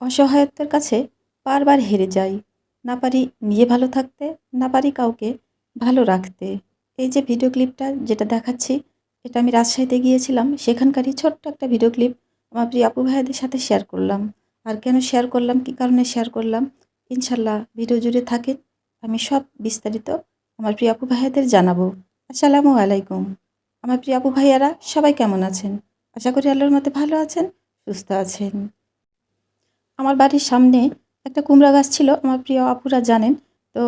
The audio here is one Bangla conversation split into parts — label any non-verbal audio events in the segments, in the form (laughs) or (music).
অসহায়ত্বের কাছে বারবার হেরে যাই। না পারি নিজে ভালো থাকতে, না পারি কাউকে ভালো রাখতে। এই যে ভিডিও ক্লিপটা যেটা দেখাচ্ছি, এটা আমি রাজশাহীতে গিয়েছিলাম, সেখানকারই ছোট্ট একটা ভিডিও ক্লিপ আমার প্রিয় আপু ভাইয়াদের সাথে শেয়ার করলাম। আর কেন শেয়ার করলাম, কী কারণে শেয়ার করলাম, ইনশাল্লাহ ভিডিও জুড়ে থাকে। আমি সব বিস্তারিত আমার প্রিয় আপু ভাইয়াদের জানাব। আসসালামু আলাইকুম। আমার প্রিয় আপু ভাইয়ারা, সবাই কেমন আছেন? আশা করি আল্লাহর মতে ভালো আছেন, সুস্থ আছেন। আমার বাড়ির সামনে একটা কুমড়া গাছ ছিল, আমার প্রিয় আপুরা জানেন। তো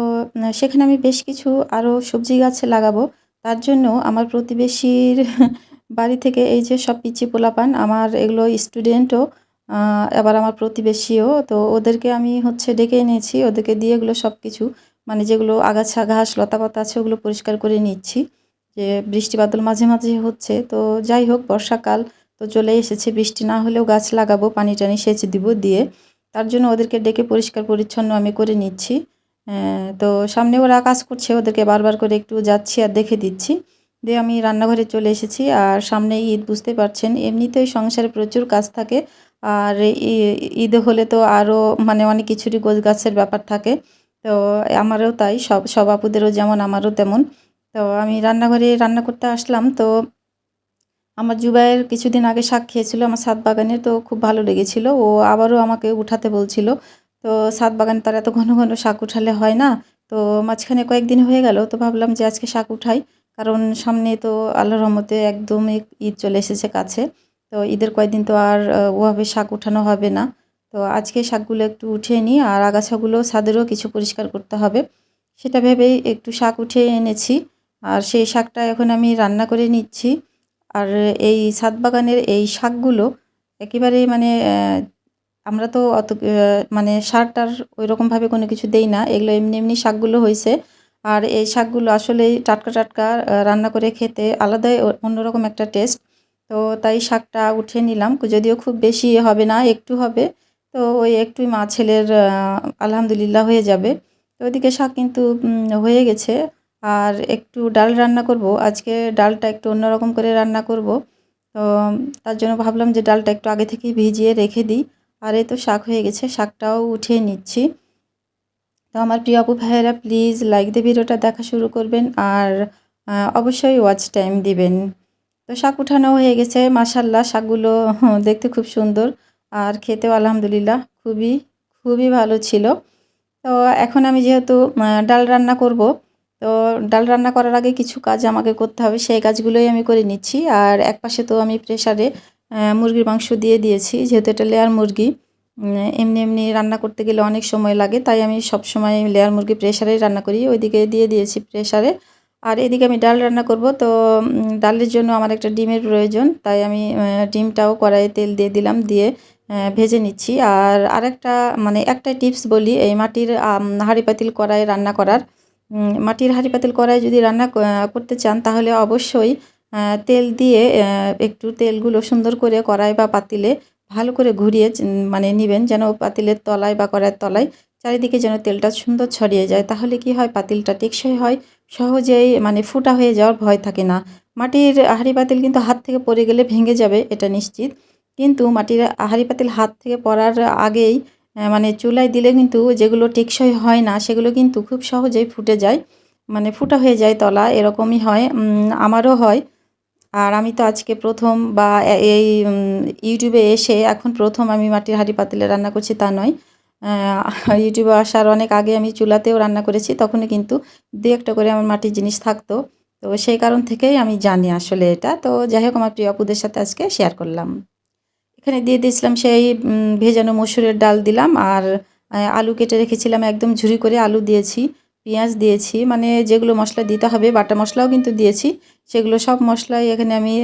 সেখানে আমি বেশ কিছু আরও সবজি গাছ লাগাবো। তার জন্য আমার প্রতিবেশীর (laughs) বাড়ি থেকে এই যে সব পিচি পোলাপান, আমার এগুলো স্টুডেন্টও আবার আমার প্রতিবেশীও, তো ওদেরকে আমি হচ্ছে ডেকে এনেছি, ওদেরকে দিয়ে এগুলো সব কিছু মানে যেগুলো আগাছা ঘাস লতাপাতা আছে, ওগুলো পরিষ্কার করে নিচ্ছি। যে বৃষ্টি বাদল মাঝে মাঝে হচ্ছে, তো যাই হোক, বর্ষাকাল তো চলে এসেছে, বৃষ্টি না হলেও গাছ লাগাবো, পানি টানি সেচে দিব দিয়ে। তার জন্য ওদেরকে ডেকে পরিষ্কার পরিচ্ছন্ন আমি করে নিচ্ছি। তো সামনে ওরা কাজ করছে, ওদেরকে বারবার করে একটু যাচ্ছি আর দেখে দিচ্ছি। দিয়ে আমি রান্নাঘরে চলে এসেছি আর সামনে ঈদ, বুঝতে পারছেন? এমনিতেই সংসারে প্রচুর কাজ থাকে আর ঈদ হলে তো আরও মানে অনেক কিছুরই গোছ গাছের ব্যাপার থাকে। তো আমারও তাই, সব সব আপুদেরও যেমন, আমারও তেমন। তো আমি রান্নাঘরে রান্না করতে আসলাম, তো আমার জুবাইয়ের কিছুদিন আগে শাক খেয়েছিল আমার সাত বাগানে তো খুব ভালো লেগেছিল। ও আবারও আমাকে উঠাতে বলছিল। তো ছাদ বাগানে তার এত ঘন ঘন শাক উঠালে হয় না, তো মাঝখানে কয়েকদিন হয়ে গেল, তো ভাবলাম যে আজকে শাক উঠাই। কারণ সামনে তো আল্লাহর রহমতে একদম ঈদ চলে এসেছে কাছে, তো ঈদের কয়েকদিন তো আর ওভাবে শাক উঠানো হবে না। তো আজকে শাকগুলো একটু উঠিয়ে নিই, আর আগাছাগুলো ছাদেরও কিছু পরিষ্কার করতে হবে। সেটা ভেবেই একটু শাক উঠিয়ে এনেছি, আর সেই শাকটা এখন আমি রান্না করে নিচ্ছি। আর এই ছাদ বাগানের এই শাকগুলো একেবারেই মানে আমরা তো অত মানে সার টার ওই রকমভাবে কোনো কিছু দেই না। এগুলো এমনি এমনি শাকগুলো হয়েছে আর এই শাকগুলো আসলেই টাটকা টাটকা রান্না করে খেতে আলাদাই অন্যরকম একটা টেস্ট। তো তাই শাকটা উঠে নিলাম। যদিও খুব বেশি হবে না, একটু হবে। তো ওই একটুই মা ছেলের আলহামদুলিল্লাহ হয়ে যাবে। তো ওইদিকে শাক কিন্তু হয়ে গেছে। আর একটু ডাল রান্না করব। আজকে ডালটা একটু অন্যরকম করে রান্না করব। তো তার জন্য ভাবলাম যে ডালটা একটু আগে থেকেই ভিজিয়ে রেখে দিই। আর এই তো শাক হয়ে গেছে, শাকটাও উঠিয়ে নিচ্ছি। তো আমার প্রিয় আপু ভাইয়েরা প্লিজ লাইক দিয়ে ভিডিওটা দেখা শুরু করবেন আর অবশ্যই ওয়াচ টাইম দিবেন। তো শাক উঠানো হয়ে গেছে মাসাল্লাহ শাকগুলো (laughs) দেখতে খুব সুন্দর। আর খেতেও আলহামদুলিল্লাহ খুবই খুবই ভালো ছিল। তো এখন আমি যেহেতু ডাল রান্না করব তো ডাল রান্না করার আগে কিছু কাজ আমাকে করতে হবে, সেই কাজগুলোই আমি করে নিচ্ছি। আর এক পাশে তো আমি প্রেশারে মুরগির মাংস দিয়ে দিয়েছি, যেহেতু এটা লেয়ার মুরগি এমনি এমনি রান্না করতে গেলে অনেক সময় লাগে, তাই আমি সব সময় লেয়ার মুরগি প্রেসারেই রান্না করি। ওইদিকে দিয়ে দিয়েছি প্রেশারে আর এদিকে আমি ডাল রান্না করব, তো ডালের জন্য আমার একটা ডিমের প্রয়োজন, তাই আমি ডিমটাও কড়াইয়ে তেল দিয়ে দিলাম, দিয়ে ভেজে নিচ্ছি। আর আরেকটা মানে একটা টিপস বলি, এই মাটির হাঁড়ি পাতিল কড়াই রান্না করার। মাটির হাঁড়ি পাতিল কড়াই যদি রান্না করতে চান, তাহলে অবশ্যই তেল দিয়ে একটু তেলগুলো সুন্দর করে কড়াই বা পাতিলে ভালো করে ঘুরিয়ে মানে নেবেন, যেন পাতিলের তলায় বা কড়াইয়ের তলায় চারিদিকে যেন তেলটা সুন্দর ছড়িয়ে যায়। তাহলে কি হয়, পাতিলটা টেকসই হয়, সহজেই মানে ফুটা হয়ে যাওয়ার ভয় থাকে না। মাটির হাঁড়ি পাতিল কিন্তু হাত থেকে পড়ে গেলে ভেঙে যাবে, এটা নিশ্চিত। কিন্তু মাটির হাঁড়ি পাতিল হাত থেকে পড়ার আগেই মানে চুলায় দিলে কিন্তু যেগুলো টেকসই হয় না, সেগুলো কিন্তু খুব সহজেই ফুটে যায়। মানে ফুটা হয়ে যায় তলা, এরকমই হয়। আমারও হয়। আর আমি তো আজকে প্রথম বা এই ইউটিউবে এসে এখন প্রথম আমি মাটির হাঁড়ি পাতিলে রান্না করছি তা নয়। ইউটিউবে আসার অনেক আগে আমি চুলাতেও রান্না করেছি তখনই কিন্তু দু একটা করে আমার মাটির জিনিস থাকতো। তো সেই কারণ থেকেই আমি জানি আসলে এটা। তো যাই হোক, আমার প্রিয় আপুদের সাথে আজকে শেয়ার করলাম। এখানে দিয়ে দিয়েছিলাম সেই ভেজানো মসুরের ডাল দিলাম আর আলু কেটে রেখেছিলাম একদম ঝুরি করে আলু দিয়েছি, পেঁয়াজ দিয়েছি মানে যেগুলো মশলা দিতে হবে, বাটা মশলাও কিন্তু দিয়েছি, সেগুলো সব মশলাই এখানে আমি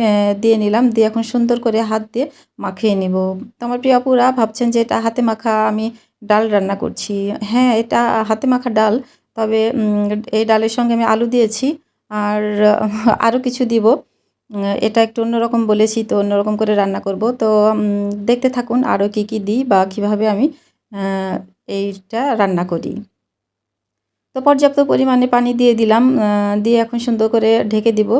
দিয়ে নিলাম, দিয়ে এখন সুন্দর করে হাত দিয়ে মাখিয়ে নিব। তো আমার প্রিয় আপুরা ভাবছেন যে এটা হাতে মাখা আমি ডাল রান্না করছি। হ্যাঁ এটা হাতে মাখা ডাল, তবে এই ডালের সঙ্গে আমি আলু দিয়েছি, আর, আরও কিছু দিব। এটা একটু অন্যরকম বলেছি, তো অন্যরকম করে রান্না করব। তো দেখতে থাকুন আরও কি কি দিই বা কীভাবে আমি এইটা রান্না করি। তো পর্যাপ্ত পরিমাণে পানি দিয়ে দিলাম দিয়ে এখন সুন্দর করে ঢেকে দিব।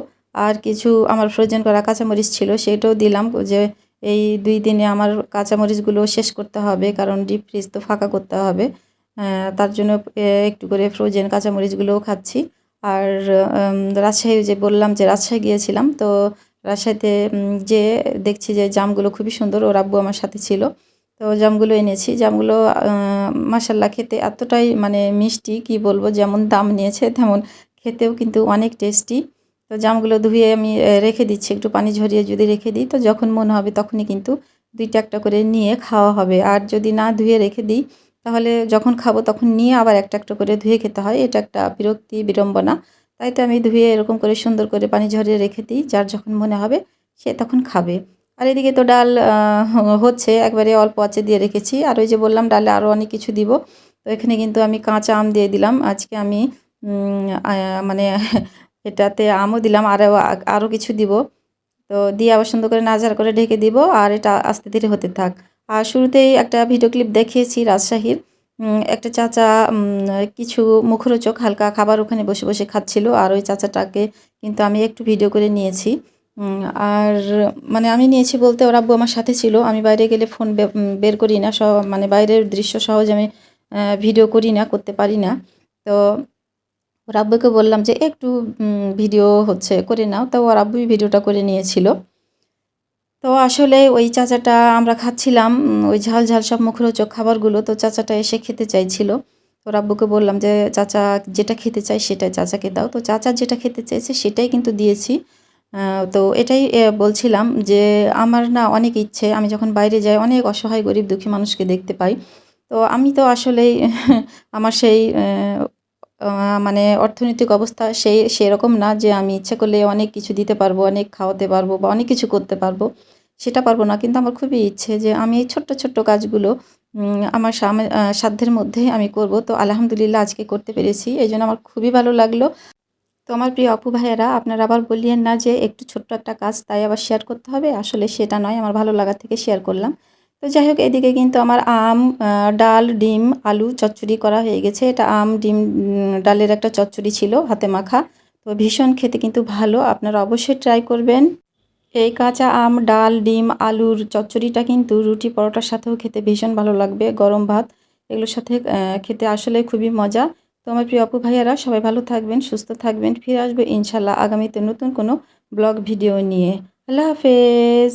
আর কিছু আমার ফ্রোজেন করা কাঁচামরিচ ছিল সেটাও দিলাম, যে এই দুই দিনে আমার কাঁচামরিচগুলো শেষ করতে হবে, কারণ ডিপ ফ্রিজ তো ফাঁকা করতে হবে। তার জন্য একটু করে ফ্রোজেন কাঁচামরিচগুলোও খাচ্ছি। আর রাজশাহী যে বললাম যে রাজশাহী গিয়েছিলাম, তো রাজশাহীতে যে দেখছি যে জামগুলো খুবই সুন্দর, ওর আব্বু আমার সাথে ছিল, তো জামগুলো এনেছি, জামগুলো মাসাল্লাহ খেতে এতটাই মানে মিষ্টি, কি বলব, যেমন দাম নিয়েছে তেমন খেতেও কিন্তু অনেক টেস্টি, তো জামগুলো ধুয়ে আমি রেখে দিচ্ছি, একটু পানি ঝরিয়ে যদি রেখে দিই, তো যখন মনে হবে তখনই কিন্তু দুইটা একটা করে নিয়ে খাওয়া হবে, আর যদি না ধুয়ে রেখে দিই তাহলে যখন খাব তখন নিয়ে আবার একটা একটা করে ধুয়ে খেতে হয়। এটা একটা বিরক্তি, বিড়ম্বনা। তাই তো আমি ধুয়ে এরকম করে সুন্দর করে পানি ঝরিয়ে রেখে দিই, যার যখন মনে হবে সে তখন খাবে। আর এদিকে তো ডাল হচ্ছে, একবারে অল্প আঁচে দিয়ে রেখেছি। আর ওই যে বললাম ডালে আরও অনেক কিছু দিব। তো এখানে কিন্তু আমি কাঁচা আম দিয়ে দিলাম। আজকে আমি মানে (laughs) এটাতে আমও দিলাম আরও আরও কিছু দিব। তো দিয়ে আবার সুন্দর করে নাজার করে ঢেকে দিব। আর এটা আস্তে ধীরে হতে থাক। আর শুরুতেই একটা ভিডিও ক্লিপ দেখিয়েছি রাজশাহীর। একটা চাচা কিছু মুখরোচক হালকা খাবার ওখানে বসে বসে খাচ্ছিল আর ওই চাচাটাকে কিন্তু আমি একটু ভিডিও করে নিয়েছি। আর মানে আমি নিয়েছি বলতে ওর আব্বু আমার সাথে ছিল, আমি বাইরে গেলে ফোন বের করি না, সহ মানে বাইরের দৃশ্য সহজে আমি ভিডিও করি না, করতে পারি না। তো ওর আব্বুকে বললাম যে, একটু ভিডিও হচ্ছে, করে নাও। তো ওর আব্বুই ভিডিওটা করে নিয়েছিল। তো আসলে ওই চাচাটা আমরা খাচ্ছিলাম ওই ঝাল ঝাল সব মুখরোচক খাবারগুলো। তো চাচাটা এসে খেতে চাইছিল। তো আব্বুকে বললাম যে, চাচা যেটা খেতে চাই সেটাই চাচাকে দাও। তো চাচা যেটা খেতে চাইছে সেটাই কিন্তু দিয়েছি। তো এটাই বলছিলাম যে, আমার না অনেক ইচ্ছে। আমি যখন বাইরে যাই অনেক অসহায়, গরিব, দুঃখী মানুষকে দেখতে পাই। তো আমি তো আসলেই (laughs) আমার সেই মানে অর্থনৈতিক অবস্থা সেই, সেরকম না যে আমি ইচ্ছে করলে অনেক কিছু দিতে পারব, অনেক খাওয়াতে পারব বা অনেক কিছু করতে পারব, সেটা পারব না। কিন্তু আমার খুবই ইচ্ছে যে আমি এই ছোট্ট ছোট্ট কাজগুলো আমার সাধ্যের মধ্যে আমি করব। তো আলহামদুলিল্লাহ আজকে করতে পেরেছি, এই জন্য আমার খুবই ভালো লাগল। তো আমার প্রিয় অপু ভাইয়েরা, আপনারা আবার বললেন না যে একটু ছোট্ট একটা কাজ তাই আবার শেয়ার করতে হবে। আসলে সেটা নয়, আমার ভালো লাগা থেকে শেয়ার করলাম। তো যাই হোক, এদিকে কিন্তু আমার আম ডাল, ডিম, আলু চচ্চড়ি করা হয়ে গেছে। এটা আম, ডিম ডালের একটা চচ্চড়ি ছিল হাতে মাখা। তো ভীষণ খেতে কিন্তু ভালো, আপনারা অবশ্যই ট্রাই করবেন। এই কাঁচা আম, ডাল, ডিম, আলুর চচ্চড়িটা কিন্তু রুটি পরোটার সাথেও খেতে ভীষণ ভালো লাগবে। গরম ভাত, এগুলোর সাথে খেতে আসলে খুবই মজা। তো আমার প্রিয় অপু ভাইয়ারা, সবাই ভালো থাকবেন, সুস্থ থাকবেন। ফিরে আসবে ইনশাল্লাহ আগামীতে নতুন কোনো ব্লগ ভিডিও নিয়ে। আল্লাহ হাফেজ।